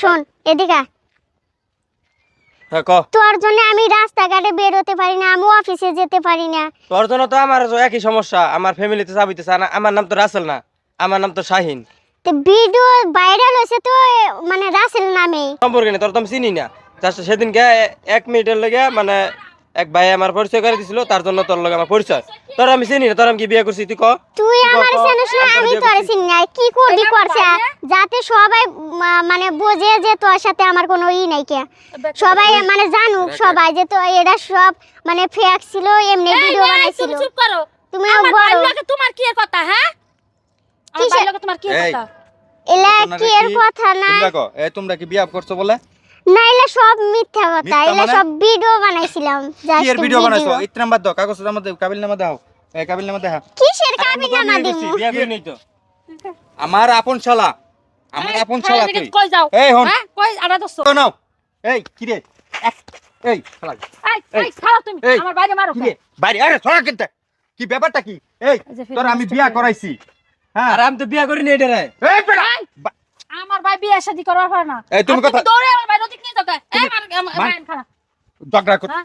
শোন এদিকে হ্যাঁ ক। তোর জন্য আমি রাস্তাঘাটে বেরোতে পারি না আমি অফিসে যেতে পারি না। তোর জন্য তো আমার একই সমস্যা আমার ফ্যামিলিতে চাবিতে চায় না আমার নাম তো রাসেল না আমার নাম তো শাহিন। তো ভিডিও ভাইরাল হয়েছে তো মানে রাসেল নামে। সম্পর্কে নেই তোর তো আমি চিনি না। জাস্ট সেদিনকে এক মিনিটের লেগে মানে এক ভাই আমার পরিচয় করে দিছিল তার জন্য তোর লগে আমার পরিচয়। তোর আমি চিনি না তোর আমি কি বিয়ে করছি তুই ক। তুই আমার? চেনিস না আমি তোর চিনি না কি করবি করছে? যাতে সবাই মানে বোঝে যে তোর সাথে আমার কোনো ই নাই কে। সবাই মানে জানুক সবাই যে তো এটা সব মানে ফেক ছিল এমনি ভিডিও বানাইছিল। তুমি চুপ করো। তুমিও আমার লগে তোমার কি এর কথা হ্যাঁ? আমার লগে তোমার কি এর কথা? এলা কি এর কথা না তোমরা কি? বিয়া করছ বলে? না এলা সব মিথ্যা কথা এলা মানে? সব ভিডিও বানাইছিলাম কি এর জাস্ট ভিডিও বানাইছো? ইত নাম্বার দাও কাগজ নাম্বার দাও কাবিল নাম্বার দাও। এই কাবিল নাম্বার দেখা। কিসের আমি কাবিল নামা দিমু? নাই তো আমার আপন শালা আমার আপন শালা তুই। কই যাও? এই হন। হ্যাঁ কই আড়া দছো তো নাও। এই কি রে? এই শালা এই খাও তুমি আমার বাইরে মারো কি রে? বাইরে আরে ছড়া কিনতে। কি ব্যাপারটা কি? এই তোর আমি বিয়া করাইছি। হ্যাঁ। আর আমি তো বিয়ে করি নাই এটা এই বেটা! এই, আমার ভাই বিয়ে শাদী করবার পারে না। এই, তুমি কথা- দৌড়ে আমার ভাই নিয়ে যাও এই আমার ভাই খারাপ কর হ্যাঁ?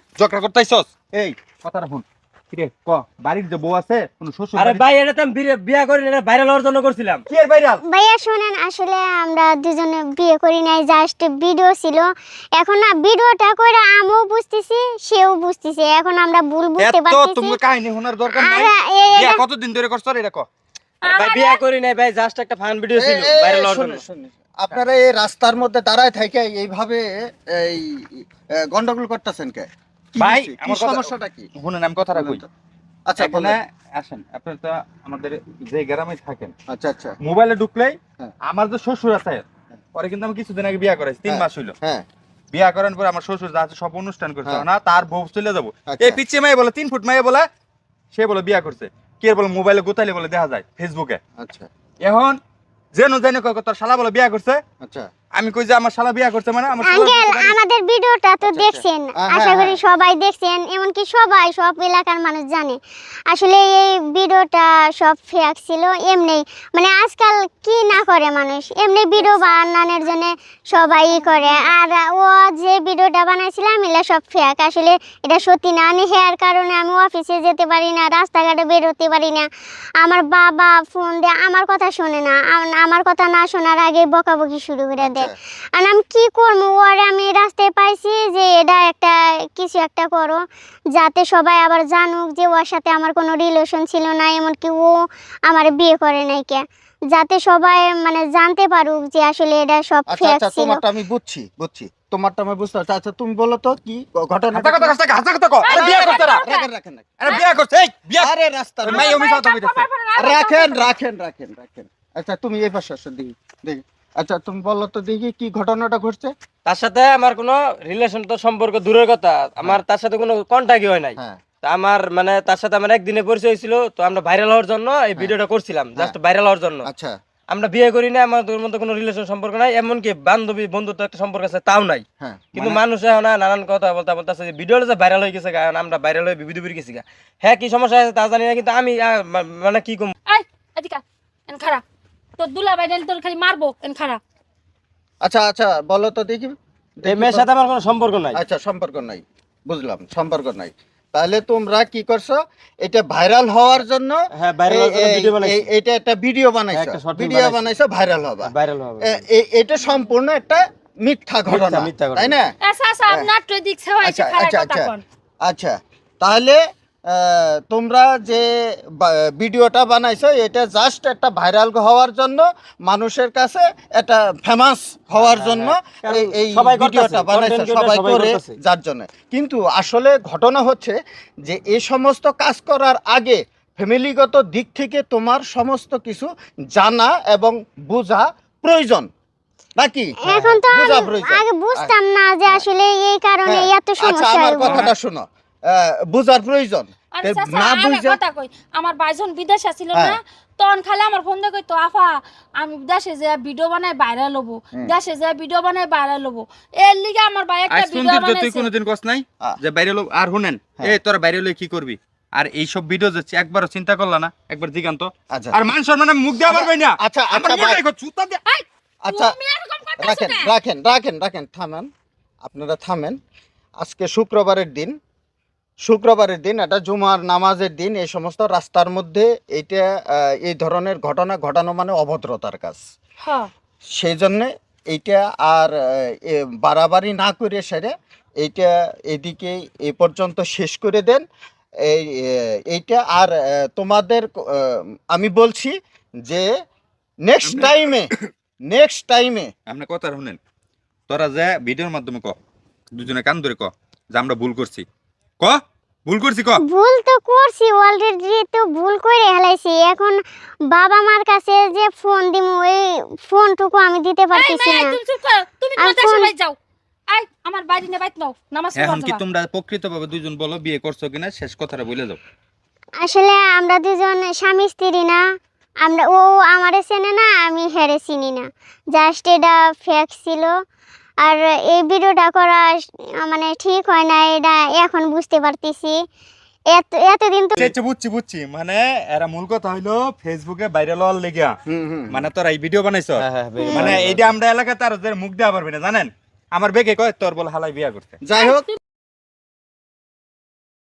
এই কথাটা শুন কি রে ক বাড়ির যে বউ আছে কোন শ্বশুর আরে ভাই এটা তো আমি বিয়ে- করি না ভাইরাল হওয়ার জন্য করছিলাম। কি এর ভাইরাল ভাইয়া শোনেন আসলে আমরা দুজনে বিয়ে করি নাই জাস্ট ভিডিও ছিল। এখন না ভিডিওটা করে আমিও বুঝতেছি সেও বুঝতেছে। এখন আমরা ভুল বুঝতে এত পারতেছি। তুমি কাহিনী শোনার দরকার নাই। কতদিন ধরে করছ? রে এটা ক। ভাই বিয়ে করি নাই ভাই জাস্ট একটা ফান ভিডিও ছিল এই- এই- ভাইরাল হওয়ার জন্য। আপনারা এই রাস্তার মধ্যে দাঁড়ায় থেকে এইভাবে এই গন্ডগোল করতেছেন কে? ভাই, আমার সমস্যাটা কি? শুনেন আমি কথাটা কই আচ্ছা আসেন আপনার তো আমাদের যে গ্রামে থাকেন আচ্ছা আচ্ছা। মোবাইলে ঢুকলেই হ্যাঁ। আমার যে শ্বশুর আছে পরে কিন্তু আমি কিছুদিন আগে বিয়া করাইছি তিন হ্যাঁ। মাস হইল। হ্যাঁ। বিয়া করার পরে আমার শ্বশুর যা আছে সব অনুষ্ঠান করছে। না তার বউ চলে যাব। আচ্ছা। এই পিছিয়ে মেয়ে বলে তিন ফুট মেয়ে বলে সে বলে বিয়া করছে। কে বলে মোবাইলে গোতাইলে বলে দেখা যায় ফেসবুকে আচ্ছা। এখন যেন জেনে কয় তোর শালা বলে বিয়া করছে আচ্ছা। আমি কই যে আমার শালা বিয়া করছে মানে আমার শালা আঙ্কেল আমাদের ভিডিওটা তো আচ্ছা, দেখছেন হ্যাঁ, আশা হ্যাঁ, করি। সবাই দেখছেন এমনকি সবাই সব এলাকার মানুষ জানে। আসলে এই ভিডিওটা সব ফেক ছিল এমনি মানে আজকাল কি না করে মানুষ? এমনি ভিডিও বানানোর জন্য সবাই করে। আর ও যে ভিডিওটা বানাইছিলাম এগুলো সব ফেক আসলে এটা সত্যি না আমি হেয়ার কারণে আমি অফিসে যেতে পারি না রাস্তাঘাটে বের হতে পারি না। আমার বাবা ফোন দেয় আমার কথা শোনে না। আমার কথা না শোনার আগে বকাবকি শুরু করে দেয়। আর আমি কি করব ওরে আমি রাস্তায় পাইছি যে এটা একটা কিছু একটা করো। যাতে সবাই আবার জানুক যে ওর সাথে আমার কোনো রিলেশন ছিল না এমনকি ও আমার বিয়ে করে নাই কে। যাতে সবাই মানে জানতে পারুক যে আসলে এটা সব আচ্ছা ফেক আচ্ছা ছিল। তোমারটা আমি বুঝছি বুঝছি। তোমারটা আমি বুঝতে পারছি। আচ্ছা তুমি বলো তো কি ঘটনা হাসা কথা হাসা হাসা কথা কও। আরে বিয়া করছে না রাখেন রাখেন রাখেন। আরে বিয়া করছে এই বিয়া আরে রাস্তা মাই অমি কথা রাখেন রাখেন রাখেন রাখেন। আচ্ছা তুমি এই পাশে আসো দেখি দেখি। আচ্ছা তুমি বলো তো দেখি কি ঘটনাটা ঘটছে। তার সাথে আমার কোনো রিলেশন তো সম্পর্ক দূরের কথা আমার তার সাথে কোনো কন্ট্যাক্টই হয় নাই। হ্যাঁ। আমার মানে তার সাথে আমার একদিনে পরিচয় হয়েছিল তো আমরা ভাইরাল হওয়ার জন্য এই ভিডিওটা করছিলাম জাস্ট ভাইরাল হওয়ার জন্য। আচ্ছা। আমরা বিয়ে করি না আমাদের মধ্যে কোনো রিলেশন সম্পর্ক নাই এমনকি বান্ধবী বন্ধুত্ব একটা সম্পর্ক আছে তাও নাই। হ্যাঁ কিন্তু মানুষ এখন না নানান কথা বলতে বলতেছে যে ভিডিওটা যে ভাইরাল হয়ে গেছে এখন আমরা ভাইরাল হয়ে বিবিধ গেছি গা। হ্যাঁ কি সমস্যা আছে তা জানি না কিন্তু আমি মানে কি কম এই এদিকে আয়, এন খারা তোর দুলা ভাই তোর খালি মারবো এন খারা আচ্ছা আচ্ছা বলো তো দেখি। এই মেয়ের সাথে আমার কোনো সম্পর্ক নাই। আচ্ছা সম্পর্ক নাই। বুঝলাম সম্পর্ক নাই। তাহলে তোমরা কি করছ? এটা ভাইরাল হওয়ার জন্য হ্যাঁ বানাইছি। এটা একটা ভিডিও বানাইছো। একটা ভিডিও বানাইছো। ভাইরাল হবা। ভাইরাল হবে। এটা সম্পূর্ণ একটা মিথ্যা ঘটনা মিথ্যা ঘটনা। তাই না? আচ্ছা আচ্ছা সেবা আচ্ছা আচ্ছা কথা আচ্ছা। আচ্ছা তাহলে তোমরা যে ভিডিওটা বানাইছো এটা জাস্ট একটা ভাইরাল হওয়ার জন্য মানুষের কাছে এটা ফেমাস হওয়ার জন্য এই- এই ভিডিওটা বানাইছো সবাই করে যার জন্য। কিন্তু আসলে ঘটনা হচ্ছে যে এই সমস্ত কাজ করার আগে ফ্যামিলিগত দিক থেকে তোমার সমস্ত কিছু জানা এবং বোঝা প্রয়োজন। নাকি? এখন তো বোঝা আমি প্রয়োজন। আগে বুঝতাম না যে আসলে এই কারণে হ্যাঁ, এত আচ্ছা সমস্যা আমার কথাটা শোনো। বোঝার প্রয়োজন। আরে তে চাচা, না কথা কই আমার ভাইজন বিদেশ আছিল হ্যাঁ। না তখন খালি আমার ফোন দিয়ে কইতো আফা আমি দেশে যে ভিডিও বানাই ভাইরাল হব দেশে যে ভিডিও বানাই ভাইরাল হব। এর লিগে আমার ভাই একটা আজ ভিডিও তুই বানাইছে। কোনোদিন কস নাই যে বাইরে লোক আর শুনেন হ্যাঁ। এ তোরা বাইরে লোক কি করবি? আর এই সব ভিডিও যাচ্ছে একবারও চিন্তা করলা না একবার জিগান তো আচ্ছা। আর মান সম্মান মুখ দেওয়া পারবে না। আচ্ছা, আমার আচ্ছা, ভাই। দেখো জুতা এই, আচ্ছা রাখেন রাখেন রাখেন রাখেন থামেন। আপনারা থামেন। আজকে শুক্রবারের দিন শুক্রবারের দিন এটা জুমার নামাজের দিন এই সমস্ত রাস্তার মধ্যে এইটা এই ধরনের ঘটনা ঘটানো মানে অভদ্রতার কাজ। হ্যাঁ। সেই জন্যে এইটা আর এ, বাড়াবাড়ি না করে সেরে এইটা এদিকে এ পর্যন্ত শেষ করে দেন। এই এইটা আর তোমাদের আমি বলছি যে নেক্সট টাইমে নেক্সট টাইমে আপনি কথা শুনেন। তোরা যে ভিডিওর মাধ্যমে ক দুজনে কান ধরে ক যে আমরা ভুল করছি। ক? ভুল করছি ক? ভুল তো করছি অলরেডি তো ভুল করে হেলাইছি। এখন বাবা মার কাছে যে ফোন দিমু ওই ফোনটুকু আমি দিতে পারতেছি না। তুমি বাড়ি যাও? আই আমার বাড়ি বাইত নাও নামাজ এখন কি তোমরা প্রকৃতভাবে দুজন বলো বিয়ে করছ কিনা? শেষ কথাটা বলে যাও আসলে আমরা দুজন স্বামী স্ত্রী না। আমরা ও আমারে চেনে না আমি হেরে চিনি না। জাস্ট এটা ফেক ছিল। আর এই ভিডিওটা করা মানে ঠিক হয় না এটা এখন বুঝতে পারতেছি। এত এতদিন তো বুঝছি বুঝছি মানে এরা মূল কথা হইল ফেসবুকে ভাইরাল হওয়ার লেগিয়া। মানে তোরা এই ভিডিও বানাইছ। হ্যাঁ হ্যাঁ বেরিয়ে মানে। এইটা আমরা এলাকাতে আর মুখ দেওয়া পারবি না জানেন? আমার বেগে কয় তোর বল হালাই বিয়া করতে। যাই হোক।